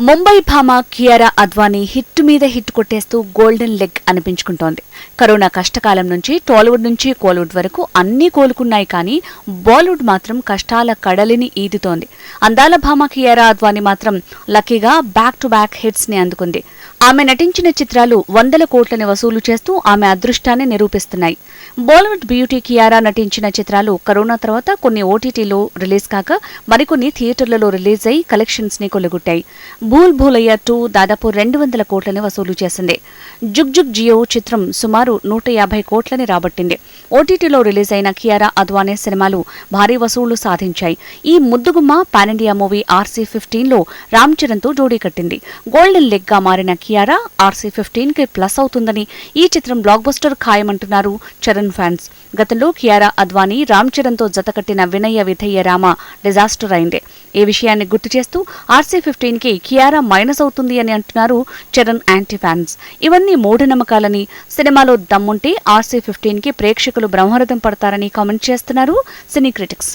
ముంబై భామ కియారా అద్వానీ హిట్ మీద హిట్ కొట్టేస్తూ గోల్డెన్ లెగ్ అనిపించుకుంటోంది. కరోనా కష్టకాలం నుంచి టాలీవుడ్ నుంచి కోలీవుడ్ వరకు అన్నీ కోలుకున్నాయి కానీ బాలీవుడ్ మాత్రం కష్టాల కడలిని ఈదుతోంది. అందాల భామ కియారా అద్వానీ మాత్రం లక్కీగా బ్యాక్ టు బ్యాక్ హిట్స్ని అందుకుంది. ఆమె నటించిన చిత్రాలు వందల కోట్లని వసూలు చేస్తూ ఆమె అదృష్టాన్ని నిరూపిస్తున్నాయి. బాలీవుడ్ బ్యూటీ కియారా నటించిన చిత్రాలు కరోనా తర్వాత కొన్ని ఓటీటీలో రిలీజ్ కాక మరికొన్ని థియేటర్లలో రిలీజ్ అయి కలెక్షన్స్ని భూల్ భూలయ్య టూ దాదాపు రెండు వందల కోట్లని వసూలు చేసింది. జుగ్ జుగ్ జియో చిత్రం సుమారు నూట యాభై కోట్లని రాబట్టింది. ఓటీటీలో రిలీజ్ అయిన కియారా అద్వానీ సినిమాలు భారీ వసూళ్ళు సాధించాయి. ఈ ముద్దుగుమ్మ పానిండియా మూవీ ఆర్సీ ఫిఫ్టీన్లో రామ్ చరణ్తో జోడీ కట్టింది. గోల్డెన్ లెగ్గా మారిన కియారా ఆర్సీ ఫిఫ్టీన్కి ప్లస్ అవుతుందని ఈ చిత్రం బ్లాక్ బస్టర్ ఖాయమంటున్నారు చరణ్ ఫ్యాన్స్. గతంలో కియారా అద్వానీ రామ్ చరణ్తో జతకట్టిన వినయ విధేయ రామ డిజాస్టర్ అయింది. ఈ విషయాన్ని గుర్తు చేస్తూ ఆర్సీ ఫిఫ్టీన్కి కియారా మైనస్ అవుతుంది అని అంటున్నారు చరణ్ యాంటీ ఫ్యాన్స్. ఇవన్నీ మూఢనమ్మకాలని సినిమాలో దమ్ముంటే ఆర్సీ ఫిఫ్టీన్కి ప్రేక్షకులు బ్రహ్మరథం పడతారని కామెంట్ చేస్తున్నారు సినీ క్రిటిక్స్.